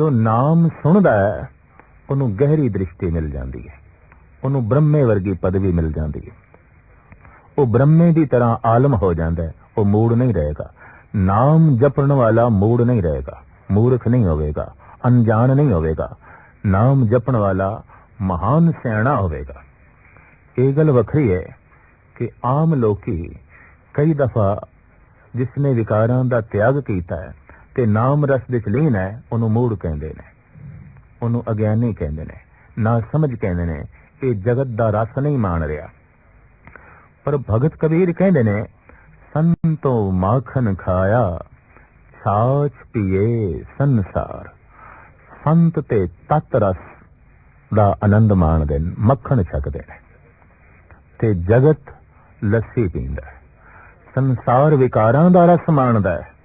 ਜੋ ਨਾਮ ਸੁਣਦਾ ਹੈ, ਉਹਨੂੰ ਗਹਿਰੀ ਦ੍ਰਿਸ਼ਟੀ ਮਿਲ ਜਾਂਦੀ ਹੈ। ਉਹਨੂੰ ਬ੍ਰਹਮੇ ਵਰਗੀ ਪਦਵੀ ਮਿਲ ਜਾਂਦੀ ਹੈ। ਉਹ ਬ੍ਰਹਮੇ ਦੀ ਤਰ੍ਹਾਂ ਆਲਮ ਹੋ ਜਾਂਦਾ ਹੈ, ਉਹ ਮੂੜ ਨਹੀਂ ਰਹੇਗਾ। ਨਾਮ ਜਪਣ ਵਾਲਾ ਮੂੜ ਨਹੀਂ ਰਹੇਗਾ, ਮੂਰਖ ਨਹੀਂ ਹੋਵੇਗਾ, ਅਣਜਾਣ ਨਹੀਂ ਹੋਵੇਗਾ। ਨਾਮ ਜਪਣ ਵਾਲਾ ਮਹਾਨ ਸਿਆਣਾ ਹੋਵੇਗਾ। ਇਹ ਗੱਲ ਵੱਖਰੀ ਹੈ ਕਿ ਆਮ ਲੋਕੀ ਕਈ ਦਫਾ ਜਿਸਨੇ ਵਿਕਾਰਾਂ ਦਾ ਤਿਆਗ ਕੀਤਾ ਹੈ ਤੇ ਨਾਮ ਰਸ ਵਿੱਚ ਲੀਨ ਹੈ, ਉਹਨੂੰ ਮੂੜ ਕਹਿੰਦੇ ਨੇ। ਉਹਨੂੰ ਅਗਿਆਨੀ ਕਹਿੰਦੇ ਨੇ ਨਾ ਸਮਝ ਕਹਿੰਦੇ ਨੇ, ਇਹ ਜਗਤ ਦਾ ਰਸ ਨਹੀਂ ਮਾਣ ਰਿਹਾ। ਪਰ ਭਗਤ ਕਬੀਰ ਕਹਿੰਦੇ ਨੇ, ਸੰਤੋ ਮਾਖਨ ਖਾਇਆ ਛਾਛ ਪੀਏ ਸੰਸਾਰ। ਸੰਤ ਤੇ ਤਤ ਰਸ ਦਾ ਆਨੰਦ ਮਾਣਦੇ ਨੇ, ਮੱਖਣ ਛਕਦੇ ਨੇ। ਤੇ ਜਗਤ ਲੱਸੀ ਪੀਂਦਾ ਸੰਸਾਰ ਵਿਕਾਰਾਂ ਦਾ ਰਸ ਮਾਣਦਾ ਹੈ।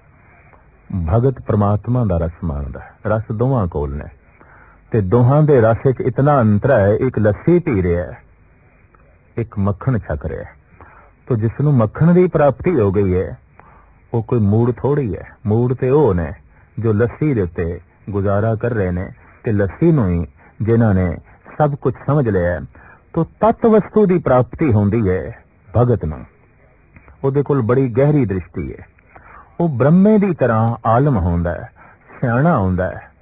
ਭਗਤ ਪ੍ਰਮਾਤਮਾ ਦਾ ਰਸ ਮਾਣਦਾ ਹੈ। ਰਸ ਦੋਵਾਂ ਕੋਲ ਨੇ। ਤੇ ਦੋਹਾਂ ਦੇ ਰਸ ਵਿੱਚ ਇਤਨਾ ਅੰਤਰ ਹੈ ਇੱਕ ਲੱਸੀ ਪੀ ਰਿਹਾ ਹੈ ਇੱਕ ਮੱਖਣ ਛਕ ਰਿਹਾ ਹੈ। ਤੋ ਜਿਸ ਨੂੰ ਮੱਖਣ ਦੀ ਪ੍ਰਾਪਤੀ ਹੋ ਗਈ ਹੈ ਉਹ ਕੋਈ ਮੂੜ ਥੋੜੀ ਹੈ। ਮੂੜ ਤੇ ਉਹ ਨੇ ਜੋ ਲੱਸੀ ਦੇ ਉੱਤੇ ਗੁਜ਼ਾਰਾ ਕਰ ਰਹੇ ਨੇ ਤੇ ਲੱਸੀ ਨੂੰ ਹੀ ਜਿਨ੍ਹਾਂ ਨੇ ਸਭ ਕੁਝ ਸਮਝ ਲਿਆ ਹੈ, ਤੋ ਤਤ ਵਸਤੂ ਦੀ ਪ੍ਰਾਪਤੀ ਹੁੰਦੀ ਹੈ ਭਗਤ ਨੂੰ। ਉਹਦੇ ਕੋਲ ਬੜੀ ਗਹਿਰੀ ਦ੍ਰਿਸ਼ਟੀ ਹੈ। ਉਹ ਬ੍ਰਹਮੇ ਦੀ ਤਰ੍ਹਾਂ ਆਲਮ ਹੁੰਦਾ ਹੈ ਸਿਆਣਾ ਹੁੰਦਾ ਹੈ।